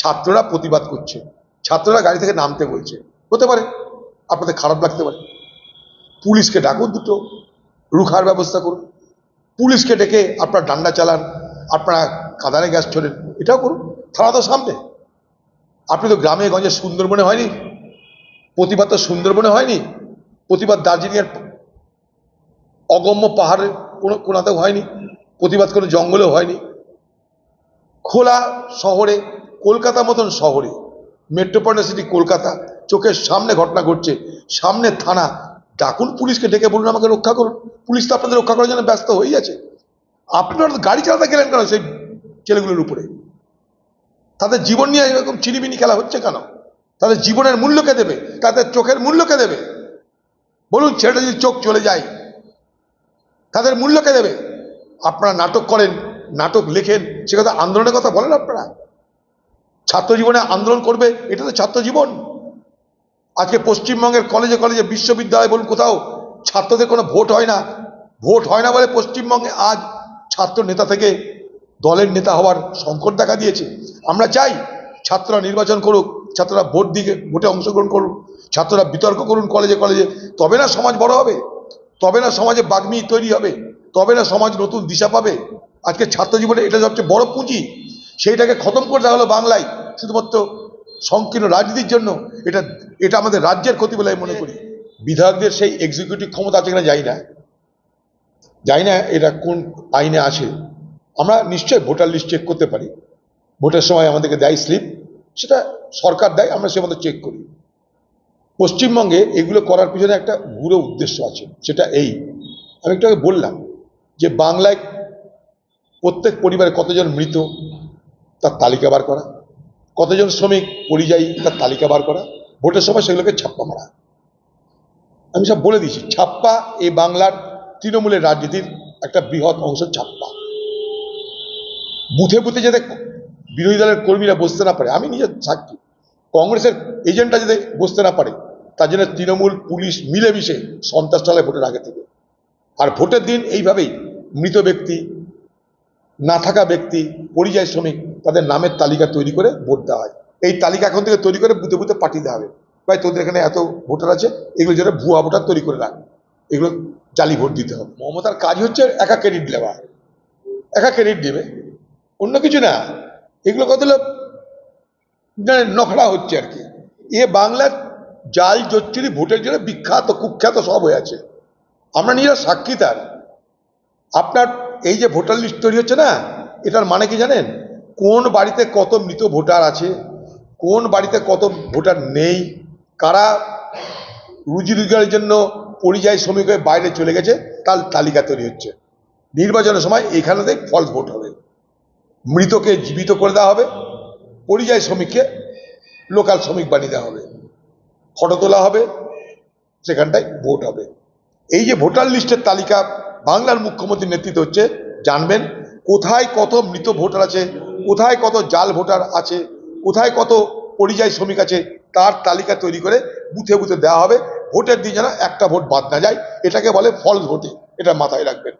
ছাত্ররা প্রতিবাদ করছে। ছাত্ররা গাড়ি থেকে নামতে বলছে। হতে পারে, আপনাদের খারাপ লাগতে পারে। পুলিশকে ডাকুন দুটো, রুখার ব্যবস্থা করুন। পুলিশকে ডেকে আপনার ডান্ডা চালান, আপনারা কাদানে গ্যাস ছোড়েন, এটাও করুন। থানা তো সামনে। আপনি তো গ্রামে গঞ্জে সুন্দরবনে হয়নি, প্রতিবাদ তো সুন্দরবনে হয়নি, প্রতিবাদ দার্জিলিংয়ের অগম্য পাহাড়ের কোনো কোনাতেও হয়নি, প্রতিবাদ কোনো জঙ্গলেও হয়নি। খোলা শহরে কলকাতা মতন শহরে, মেট্রোপলিটন সিটি কলকাতা, চোখের সামনে ঘটনা ঘটছে, সামনে থানা, ডাকুন পুলিশকে ডেকে বলুন আমাকে রক্ষা করুন। পুলিশ তো আপনাদের রক্ষা করার জন্য ব্যস্ত হয়ে আছে। আপনারা গাড়ি চালাতে গেলেন কেন সেই ছেলেগুলোর উপরে? তাদের জীবন নিয়ে এরকম চিনিমিনি খেলা হচ্ছে কেন? তাদের জীবনের মূল্য কে দেবে? তাদের চোখের মূল্য কে দেবে? বলুন ছেলেটা যদি চোখ চলে যায়, তাদের মূল্য কে দেবে? আপনারা নাটক করেন, নাটক লেখেন, সে কথা আন্দোলনের কথা বলেন আপনারা? ছাত্র জীবনে আন্দোলন করবে, এটা তো ছাত্র জীবন আজকে পশ্চিমবঙ্গের কলেজে কলেজে বিশ্ববিদ্যালয় বলুন কোথাও, ছাত্রদের কোনো ভোট হয় না। ভোট হয় না বলে পশ্চিমবঙ্গে আজ ছাত্র নেতা থেকে দলের নেতা হওয়ার সংকট দেখা দিয়েছে। আমরা চাই ছাত্ররা নির্বাচন করুক, ছাত্ররা ভোট দিকে, ভোটে অংশগ্রহণ করুন ছাত্ররা বিতর্ক করুন কলেজে কলেজে। তবে না সমাজ বড় হবে, তবে না সমাজে বাগ্মি তৈরি হবে, তবে না সমাজ নতুন দিশা পাবে। আজকে ছাত্র জীবনে এটা সবচেয়ে বড় পুঁজি, সেইটাকে খতম করে দেওয়া হলো বাংলায়। শুধুমাত্র সংকীর্ণ রাজনীতির জন্য এটা এটা আমাদের রাজ্যের ক্ষতি বলে আমি মনে করি। বিধায়কদের সেই এক্সিকিউটিভ ক্ষমতা আছে কিনা যাই না। যাই না এটা কোন আইনে আসে আমরা নিশ্চয়ই ভোটার লিস্ট চেক করতে পারি। ভোটের সময় আমাদেরকে দেয় স্লিপ সেটা সরকার দেয়, আমরা সে মতো চেক করি। পশ্চিমবঙ্গে এগুলো করার পিছনে একটা গুরু উদ্দেশ্য আছে, সেটা এই। আমি একটু আগে বললাম যে বাংলায় প্রত্যেক পরিবারে কতজন মৃত, তার তালিকা বার করা। কতজন শ্রমিক পরিযায়ী তার তালিকা বার করা? ভোটের সময় সেগুলোকে ছাপ্পা মারা। আমি সব বলে দিয়েছি, ছাপ্পা এই বাংলার তৃণমূলের রাজনীতির একটা বৃহৎ অংশ ছাপ্পা। বুথে বুথে যাতে বিরোধী দলের কর্মীরা বসতে না পারে, আমি নিজে সাক্ষী। কংগ্রেসের এজেন্টরা যাতে বসতে না পারে, তার জন্য তৃণমূল, পুলিশ মিলেমিশে সন্ত্রাস চালায় ভোটের আগে থেকে। আর ভোটের দিন এইভাবেই মৃত ব্যক্তি, না থাকা ব্যক্তি, পরিযায়ী শ্রমিক তাদের নামের তালিকা তৈরি করে ভোট দেওয়া হয়। এই তালিকা এখন থেকে তৈরি করে বুথে বুথে পাঠিয়ে দেওয়া হবে। ভাই, তোদের এখানে এত ভোটার আছে, এগুলো যেন ভুয়া ভোটার তৈরি করে রাখ। এগুলো জালি ভোট দিতে হবে। মমতার কাজ হচ্ছে একা ক্রেডিট দেওয়া। একা ক্রেডিট দেবে। অন্য কিছু না। এগুলো কত নখড়া হচ্ছে আর কি। এ বাংলার জাল জচ্চুরি ভোটের জন্য বিখ্যাত, কুখ্যাত সব হয়ে আছে। আমরা নিজেরা সাক্ষী তার। আপনার এই যে ভোটার লিস্ট তৈরি হচ্ছে না, এটার মানে কি জানেন? কোন বাড়িতে কত মৃত ভোটার আছে? কোন বাড়িতে কত ভোটার নেই? কারা রুজি রোজগারের জন্য পরিযায়ী শ্রমিক হয়ে বাইরে চলে গেছে, তার তালিকা তৈরি হচ্ছে। নির্বাচনের সময় এখানেতে ফলস ভোট হবে। মৃতকে জীবিত করে দেওয়া হবে, পরিযায়ী শ্রমিককে লোকাল শ্রমিক বানিয়ে দেওয়া হবে। ফটো তোলা হবে, সেখানটায় ভোট হবে। এই যে ভোটার লিস্টের তালিকা বাংলার মুখ্যমন্ত্রীর নেতৃত্বে হচ্ছে, জানবেন কোথায় কত মৃত ভোটার আছে কোথায় কত জাল ভোটার আছে, কোথায় কত পরিযায়ী শ্রমিক আছে, তার তালিকা তৈরি করে বুথে বুথে দেওয়া হবে। ভোটের দিন যেন একটা ভোট বাদ না যায়, এটাকে বলে ফলস ভোটে এটা মাথায় রাখবেন।